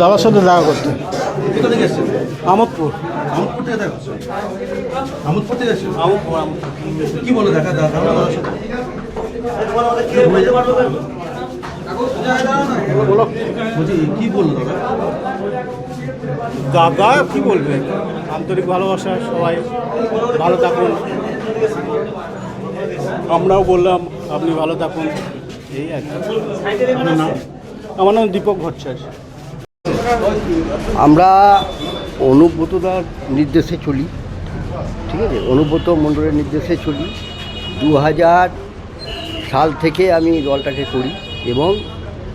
দাদার সাথে দেখা করতে। আমোদপুর। কি বলে দেখা কি বলল দাদা? কি বলবে? আন্তরিক ভালোবাসা সবাই ভালো থাকুন। আমরাও বললাম আপনি ভালো থাকুন। এই আর কি। আপনার নাম আমার নাম দীপক ভট্টাচার্য। আমরা অনুব্রতদার নির্দেশে চলি ঠিক আছে? অনুব্রত মণ্ডলের নির্দেশে চলি। দু হাজার সাল থেকে আমি দলটাকে করি এবং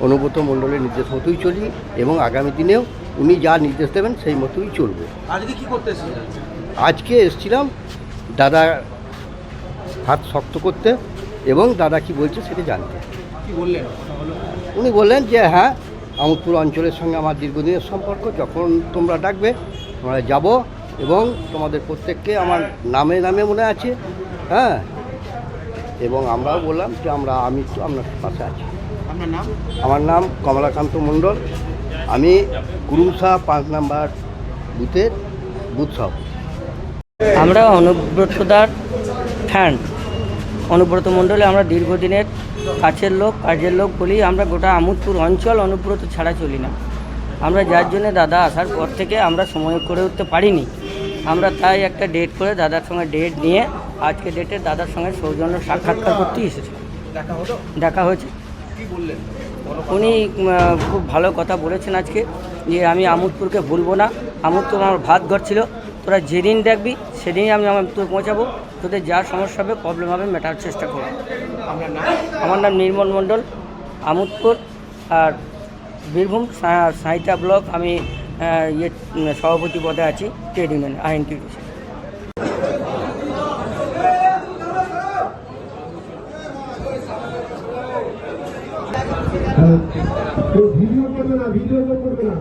অনুব্রত মণ্ডলের নির্দেশ মতোই চলি এবং আগামী দিনেও উনি যা নির্দেশ দেবেন সেই মতোই চলবে। আজকে কি করতে আজকে এসেছিলাম দাদা হাত শক্ত করতে এবং দাদা কি বলছে সেটা জানতে। কি বললেন? উনি বললেন যে হ্যাঁ আমোদপুর অঞ্চলের সঙ্গে আমার দীর্ঘদিনের সম্পর্ক যখন তোমরা ডাকবে আমরা যাব এবং তোমাদের প্রত্যেককে আমার নামে নামে মনে আছে হ্যাঁ? এবং আমরাও বললাম যে আমরা আমি তো আপনার পাশে আছি। আমার নাম কমলাকান্ত মণ্ডল। আমি কুরুমসা পাঁচ নাম্বার বুথের বুথ সভাপতি আমরা অনুব্রতদার ফ্যান। অনুব্রত মণ্ডলে আমরা দীর্ঘদিনের কাছের লোক কাজের লোক বলি আমরা গোটা আমোদপুর অঞ্চল অনুব্রত ছাড়া চলি না। আমরা যার জন্য দাদা আসার পর থেকে আমরা সময় করে উঠতে পারিনি। আমরা তাই একটা ডেট করে দাদার সঙ্গে ডেট নিয়ে আজকে ডেটে দাদার সঙ্গে সৌজন্য সাক্ষাৎকার করতেই এসেছি। দেখা হয়েছে। উনি খুব ভালো কথা বলেছেন আজকে যে আমি আমোদপুরকে ভুলবো না। আমোদপুর আমার ভাত ঘর ছিল। তোরা যেদিন দেখবি সেদিনই আমি আমোদপুর পৌঁছাবো। তোদের যা সমস্যা হবে প্রবলেম হবে মেটার চেষ্টা করো। আমার নাম নির্মল মণ্ডল, আমোদপুর, আর বীরভূম সাহিতা ব্লক, আমি ইয়ে সভাপতি পদে আছি ট্রেড ইউনিয়ন আইন ভিডিও করবে না, ভিডিও করবে না।